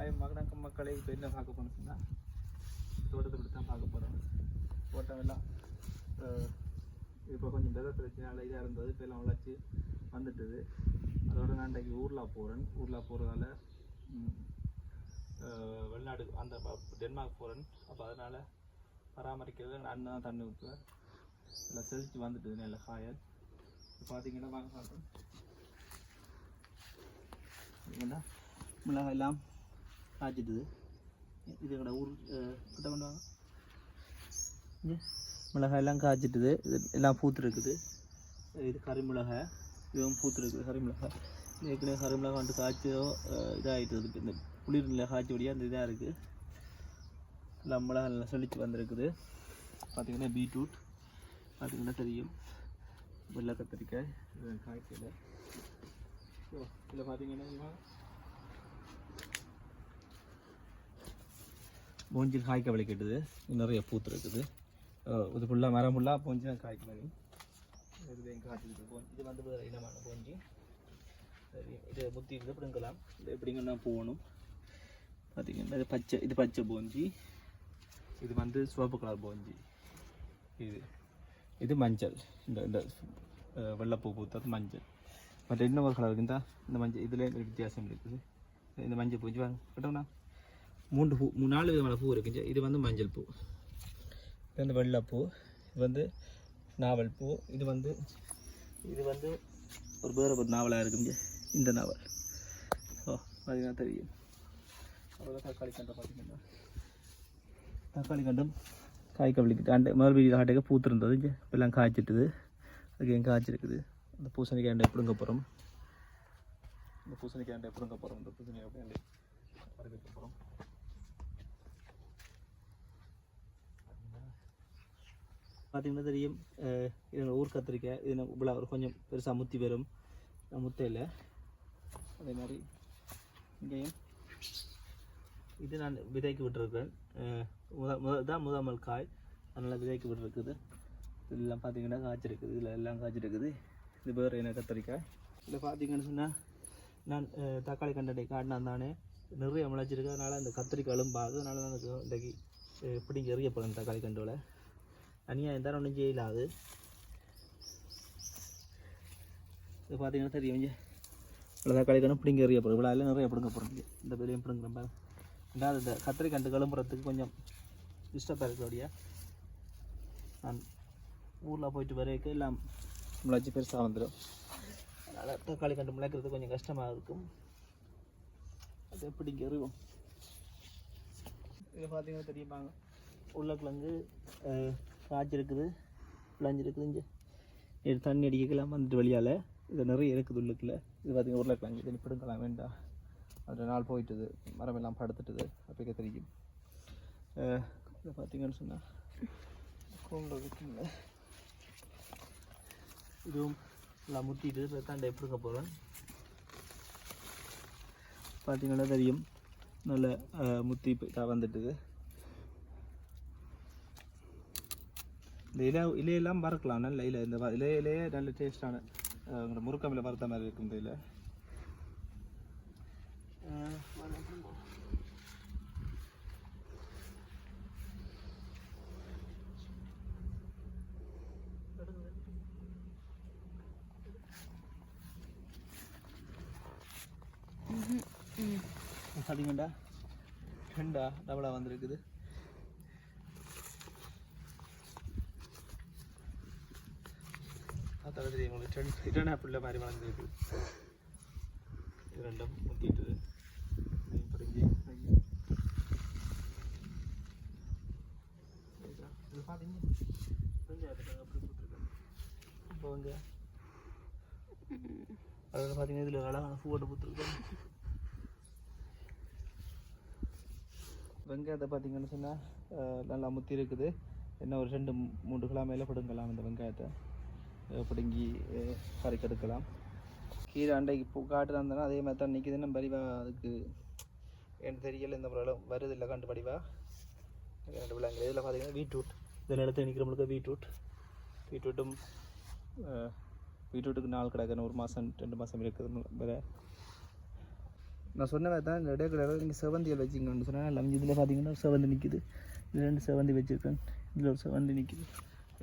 Hi மகனாக்க மக்களை இப்போ என்ன பார்க்க போகணும் சொன்னால் தோட்டத்தை பற்றி தான் பார்க்க போகிறோம் தோட்டம் எல்லாம் இப்போ கொஞ்சம் விதை பிரச்சனையால் இதாக இருந்தது இப்போ எல்லாம் வளர்ச்சி வந்துட்டுது. அதோட நான் இன்றைக்கு ஊர்லா போகிறேன் ஊர்லா போகிறதால வெளிநாடு அந்த டென்மார்க் போகிறேன் அப்போ அதனால் பராமரிக்கிறது எங்கள் அண்ணன் தான் தண்ணி ஊற்றுவேன் எல்லாம் செழிச்சு வந்துட்டு நல்ல காயல். இப்போ பார்த்தீங்கன்னா வாங்க பார்க்குறேன் பார்த்தீங்கன்னா மிளகாய் எல்லாம் காய்ச்சிட்டுது இது கடை ஊர் கிட்ட கொண்டு வாங்க மிளகாய் எல்லாம் காய்ச்சிட்டுது. இது எல்லாம் பூத்துருக்குது. இது கறி மிளகாய். இதுவும் பூத்துருக்குது கறி மிளகாய். ஏற்கனவே கறி மிளகாய் வந்து காய்ச்சோ இதாகிட்டு இந்த குளிர் நிலை காய்ச்சபடியாக அந்த இதாக இருக்குது எல்லாம் மிளகாய் நல்லா செழித்து வந்திருக்குது. பார்த்தீங்கன்னா பீட்ரூட். பார்த்தீங்கன்னா தெரியும். வெள்ளை கத்திரிக்காய். இது காய்க்கல. இதில் பார்த்தீங்கன்னா மூஞ்சில் காய்க்க விளக்கிட்டுது நிறைய பூத்து இருக்குது இது ஃபுல்லாக மரம் ஃபுல்லாக பூஞ்சி தான் காய்க்க மாதிரி. இது காய்ச்சிருக்கு பூஞ்சி இது வந்து இனமான பூஞ்சி. சரி இது முத்தி இது பிடுங்கலாம். இது எப்படிங்கன்னா போகணும். பார்த்தீங்கன்னா இது பச்சை இது பச்சை பூஞ்சி. இது வந்து சிவப்பு கலர் பூஞ்சி. இது இது மஞ்சள். இந்த இந்த வெள்ளைப்பூ பூத்தது மஞ்சள். மற்ற இன்னொரு கலர் இருக்குந்தா இந்த மஞ்சள் இதில் வித்தியாசம் இருக்குது. இந்த மஞ்சள் பூஞ்சி வாங்க கிட்டோண்ணா மூன்று பூ மூணு நாலு விதமான பூ இருக்குங்க இது வந்து மஞ்சள் பூ. இது வந்து வெள்ளைப்பூ இது வந்து நாவல் பூ. இது வந்து இது வந்து ஒரு வேறு ஒரு நாவலாக இருக்குங்க இந்த நாவல். ஓ பார்த்தீங்கன்னா தெரியும். அவ்வளோ தக்காளி கண்டம் பார்த்தீங்கன்னா தக்காளி கண்டம் காய் கவலிக்கிட்டு அண்டை மறுபடியும் ஆட்டைக்கு பூத்திருந்தது இங்கே. எல்லாம் காய்ச்சிட்டுது. அதுக்கு எங்கே காய்ச்சிருக்குது? அந்த பூசணிக்காய் அண்டை பிடுங்க போகிறோம் இந்த பூசணிக்காய் அண்டை பிடுங்க போகிறோம் இந்த பூசணிக்காய் அண்டை வறுக்க போகிறோம் பார்த்தீங்கன்னா தெரியும் அஹ் ஊர் கத்திரிக்காய். இது இவ்வளோ ஒரு கொஞ்சம் பெருசாக முத்தி வரும் முத்தையில் அதே மாதிரி இங்கேயும் இது நான் விதைக்கு விட்டுருக்கேன். முத முத தான் முதாமல் காய். அதனால் விதைக்கு விட்டுருக்குது. இதெல்லாம் பார்த்தீங்கன்னா காய்ச்சிருக்குது. இதில் எல்லாம் காய்ச்சிருக்குது. இது வேறு என்ன கத்திரிக்காய்? இதில் பார்த்தீங்கன்னு சொன்னால் நான் தக்காளி கண்டடை காட்டினா தானே. நிறைய முளைச்சிருக்கு. அதனால் அந்த கத்திரிக்காய் எலும்பாது அதனால தான் எனக்கு இன்றைக்கி பிடிங்க எறியப்படும் தக்காளி கண்டோவில் தனியாக எந்த ஒன்றும் செய்யலாது இது பார்த்தீங்கன்னா தெரியும் இங்கே இவ்வளோ தக்காளி பிடிங்க எறிய போகிறோம் இவ்வளோ நிறைய பிடுங்க போகிறோம் இந்த வெளியும் பிடுங்குறேன் பாருங்க ரெண்டாவது இந்த கத்திரிக்கண்டு கிளம்புறதுக்கு கொஞ்சம் டிஸ்டர்பாக இருக்கக்கூடிய நான் ஊரில் போயிட்டு வரைக்கும் எல்லாம் முளைச்சி பெருசாக வந்துடும் அதனால் தக்காளி கண்டு முளைக்கிறது கொஞ்சம் கஷ்டமாக இருக்கும் அது எப்படி எறிவோம் இது பார்த்தீங்கன்னா தெரியுமாங்க உருளைக்கிழங்கு அஹ், காய்ச்சிருக்குது விளைஞ்சிருக்குது இங்கே. இது தண்ணி அடிக்கலாம் வந்துட்டு வழியால். இது நிறைய இருக்குது உள்ளுக்குள்ள. இது பார்த்தீங்கன்னா உருளைக்கிழங்கு. இது பிடுங்கலாம் வேண்டாம். அதில் நாள் போயிட்டுது. மரம் எல்லாம் படுத்துட்டுது. அப்படிக்க தெரியும். இதை இது பார்த்தீங்கன்னு சொன்னால் கூண்டு இருக்குங்க. இதுவும் எல்லாம் முத்திட்டு ரத்தாண்டை எப்படிங்க போகிறேன் பார்த்தீங்கன்னா தெரியும். நல்ல முத்தி வந்துட்டுது. இந்த இலை இலையெல்லாம் வறுக்கலாம். நல்ல இலை இந்த இலையிலேயே நல்ல டேஸ்டான உங்களோட முறுக்கமில் வறுத்த மாதிரி இருக்கும் இந்த இலை. அஹ், பார்த்தீங்கண்டா ரெண்டா டபுளாக வந்திருக்குது. பார்த்தா தெரியும் உங்களுக்கு டென் ரிட்டர்ன் ஆப்பிளில் மாதிரி வளர்ந்துருக்கு. இது ரெண்டும் முத்திட்டுது இதையும் இது பார்த்தீங்க இப்போ வந்து அதில் பார்த்தீங்கன்னா இதில் அழகான பூ போட்டு வெங்காயத்தை பார்த்தீங்கன்னு சொன்னால் நல்லா முத்தி இருக்குது. என்ன ஒரு ரெண்டு மூன்று கிலோ மேலே கொடுங்கலாம் இந்த வெங்காயத்தை. பிடுங்கி அஹ் கறிக்கு எடுக்கலாம் கீரை அண்டைக்கு பூ காட்டு அதே மாதிரி தான் நிற்கிது நம்ம அதுக்கு எனக்கு தெரியல இந்த முறையில் வருது இல்லை கண்டு படிவாக ரெண்டு விலங்கு இதில் பார்த்தீங்கன்னா பீட்ரூட். இதில் இடத்துல நிற்கிறவங்களுக்கு பீட்ரூட். பீட்ரூட்டும் பீட்ரூட்டுக்கு நாள் கிடக்குன்னு ஒரு மாதம் ரெண்டு மாதம் இருக்குது வேறு. நான் சொன்ன மாதிரி தான் இந்த கிடையாது நீங்கள் செவந்தியில் வச்சிங்கன்னு சொன்னால் எல்லாம் இதில் பார்த்தீங்கன்னா செவந்தி நிற்கிது இதில் ரெண்டு செவந்தி வச்சுருக்கேன். இதில் ஒரு செவந்தி நிற்கிது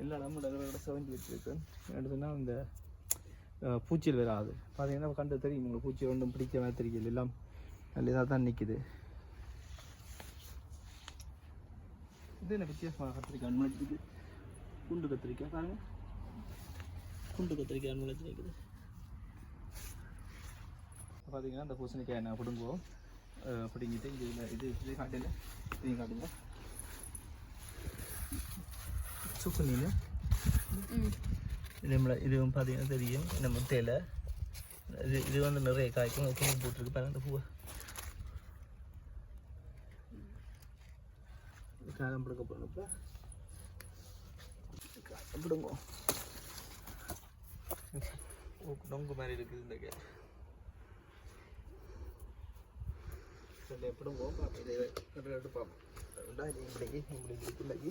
எல்லா இடமும் இடங்களோட செவந்தி வச்சுருக்கேன் என்ன சொன்னால் இந்த பூச்சியில் வராது. பார்த்தீங்கன்னா கண்டு தெரியும்? உங்களுக்கு பூச்சி ஒன்றும் பிடிக்க மாதிரி தெரியல. எல்லாம் நல்ல இதாக தான் நிற்குது இது என்ன வித்தியாசமாக கத்திரிக்காய்? அனுமதிக்குது குண்டு கத்திரிக்காய் பாருங்கள் குண்டு கத்திரிக்காய் அனுமதி நிற்குது பார்த்தீங்கன்னா இந்த பூசணிக்காய் நான் பிடுங்குவோம்? பிடுங்கிட்டு இது இது இது இதையும் காட்டுங்க. சுக்கு மீன் இது நம்மள இதுவும் பார்த்தீங்கன்னா தெரியும். இந்த முட்டையில் இது இது வந்து நிறைய காய்க்கும். பூ போட்டிருக்கு. பாருங்க இந்த பூவை. காலம் பிடுங்க போகிறப்ப காலம் பிடுங்குவோம் நொங்கு மாதிரி இருக்குது இந்த கே. சரி எப்படி போகும் பார்ப்போம் இது இப்படிக்கு இப்படி இருக்குள்ளக்கி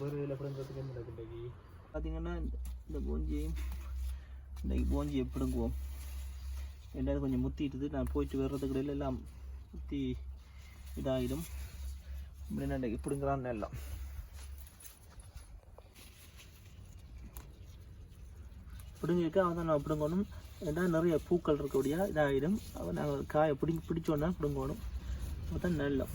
வேறு இதில் எப்படிங்கிறதுக்கு என்ன இருக்குள்ளக்கி பார்த்தீங்கன்னா இந்த போஞ்சியையும் இன்றைக்கு போஞ்சி எப்படிங்குவோம் ரெண்டாவது கொஞ்சம் முத்திட்டுது. நான் போயிட்டு வர்றதுக்கு இடையில எல்லாம் முத்தி இதாகிடும் இப்படி இப்படிங்கிறான்னு எல்லாம். பிடுங்கிருக்க அவன் தான் நான் பிடுங்கணும். ஏன்னா நிறைய பூக்கள் இருக்கக்கூடிய இதாகிடும் அவன் நாங்கள் காயை பிடிங்கி பிடிச்சோன்னா பிடுங்கணும். அப்போ தான் நல்லம்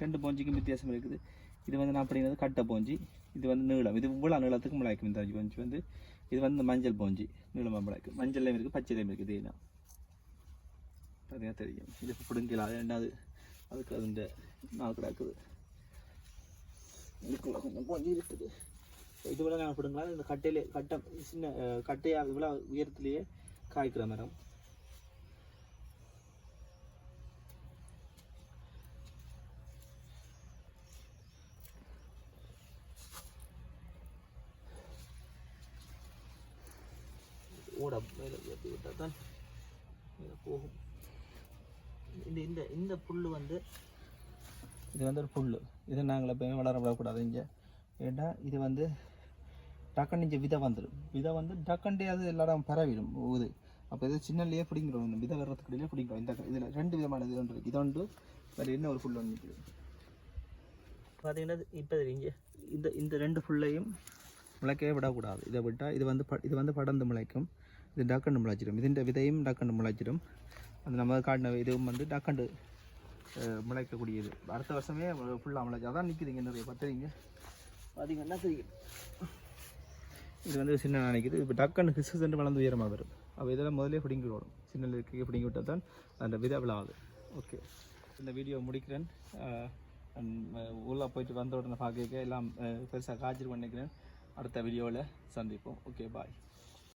ரெண்டு போஞ்சிக்கும் வித்தியாசம் இருக்குது. இது வந்து நான் அப்படிங்கிறது கட்டை போஞ்சி இது வந்து நீளம். இது இவ்வளோ நீளத்துக்கு முளைக்கும் இந்த போஞ்சி வந்து. இது வந்து மஞ்சள் போஞ்சி நீளமாக மிளகாய்க்கு மஞ்சள்லையும் இருக்குது பச்சைலையும் இருக்குது இதெல்லாம் பார்த்தீங்கன்னா தெரியும். இது பிடுங்கலாம் ரெண்டாவது அதுக்கு அது இந்த நாள் கிடக்குது. இதுக்குள்ள கொஞ்சம் போஞ்சி இருக்குது. இது விட நான் பிடுங்கலாம் இந்த கட்டையிலே கட்டை சின்ன கட்டையாக இவ்வளோ உயரத்துலேயே காய்க்கிற மரம். ஓட மேலே ஏற்றி விட்டால் தான் மேலே போகும். இந்த இந்த இந்த புல் வந்து இது வந்து ஒரு புல் இதை நாங்கள் எப்பயுமே வளர விடக்கூடாது இங்கே. ஏன்னா இது வந்து டக்குன்னு இங்கே விதை வந்துடும். விதை வந்து டக்குண்டே அது எல்லாரும் பரவிடும் இது. அப்போ இது சின்னலையே பிடிங்கிறோம் இந்த விதை வர்றதுக்கு இடையிலே பிடிக்கிறோம் இந்த இதில் ரெண்டு விதமான இது ஒன்று இருக்குது இது ஒன்று வேறு என்ன ஒரு புல் ஒன்று நிற்குது பார்த்தீங்கன்னா இப்போ இங்கே. இந்த இந்த ரெண்டு புல்லையும் முளைக்கவே விடக்கூடாது. இதை விட்டால் இது வந்து ப- இது வந்து படர்ந்து முளைக்கும். இது டக்கண்டு முளைச்சிடும் ഇതിൻ്റെ விதையும் டக்கண்டு முளைச்சிடும் அது நம்ம காட்டின இதுவும் வந்து டக்கண்டு அஹ், முளைக்கக்கூடியது அடுத்த வருஷமே ஃபுல்லாக முளைச்சி அதான் நிற்குதுங்க நிறைய பத்திரிங்க பார்த்தீங்கன்னா தெரியும் இது வந்து சின்ன நினைக்குது இப்போ டக்குன்னு கிசு சென்று வளர்ந்து உயரமாக வரும் அப்போ இதெல்லாம் முதலே பிடிங்கி விடணும் சின்ன இருக்க பிடிங்கி விட்டால் தான் அந்த விதை விழாது ஓகே இந்த வீடியோ முடிக்கிறேன் உள்ளே போயிட்டு வந்த உடனே பார்க்க எல்லாம் பெருசாக காய்ச்சல் பண்ணிக்கிறேன் அடுத்த வீடியோவில் சந்திப்போம் ஓகே பாய்